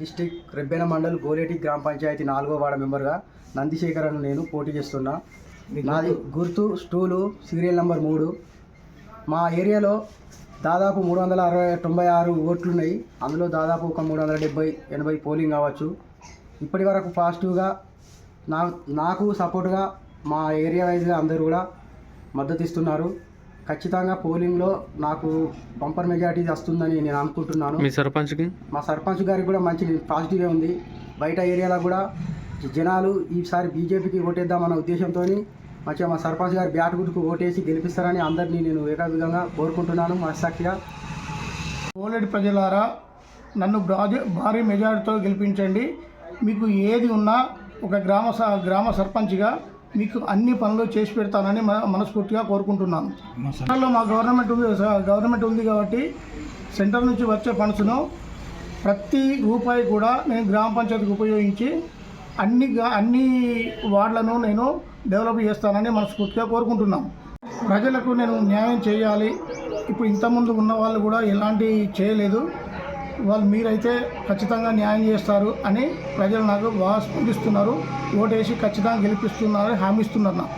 District Rebbena mandal Goleti గ్రామ పంచాయతీ నాలుగో ward మెంబర్గా నందిశేఖర్ అని నేను పోటీ చేస్తున్నా. నాది గుర్తు? స్టూలు సీరియల్ నెంబర్ మూడు. మా ఏరియాలో దాదాపు మూడు వందల అరవై తొంభై ఆరు ఓట్లు ఉన్నాయి అందులో దాదాపు ఒక మూడు వందల డెబ్బై ఎనభై పోలింగ్ కావచ్చు. ఇప్పటి వరకు పాజిటివ్గా నా నాకు సపోర్ట్గా మా ఏరియా వైజ్గా అందరూ కూడా మద్దతు ఇస్తున్నారు. ఖచ్చితంగా పోలింగ్లో నాకు బంపర్ మెజార్టీ వస్తుందని నేను అనుకుంటున్నాను. మీ సర్పంచ్కి? మా సర్పంచ్ గారికి కూడా మంచి పాజిటివ్గా ఉంది. బయట ఏరియాలో కూడా జనాలు ఈసారి బీజేపీకి ఓటేద్దామన్న ఉద్దేశంతో మంచిగా మా సర్పంచ్ గారు బ్యాట్ గుర్తుకు ఓటేసి గెలిపిస్తారని అందరినీ నేను ఏకాభిధంగా కోరుకుంటున్నాను. మనస్సాక్షిగా కోలేటి ప్రజలారా నన్ను భారీ మెజారిటీతో గెలిపించండి. మీకు ఏది ఉన్నా ఒక గ్రామ గ్రామ సర్పంచ్గా మీకు అన్ని పనులు చేసి పెడతానని మనస్ఫూర్తిగా కోరుకుంటున్నాను. సెంటర్లో మా గవర్నమెంట్ ఉంది గవర్నమెంట్ ఉంది కాబట్టి సెంటర్ నుంచి వచ్చే ఫండ్స్ను ప్రతి రూపాయి కూడా నేను గ్రామ పంచాయతీకి ఉపయోగించి అన్ని అన్ని వార్డులను నేను డెవలప్ చేస్తానని మనస్ఫూర్తిగా కోరుకుంటున్నాను. ప్రజలకు నేను న్యాయం చేయాలి. ఇప్పుడు ఇంతకుముందు ఉన్న వాళ్ళు కూడా ఎలాంటి చేయలేదు. వాళ్ళు మీరైతే ఖచ్చితంగా న్యాయం చేస్తారు అని ప్రజలు నాకు బాగా స్పందిస్తున్నారు ఓటేసి ఖచ్చితంగా గెలిపిస్తున్నారు హామీ ఇస్తున్నారు నాకు.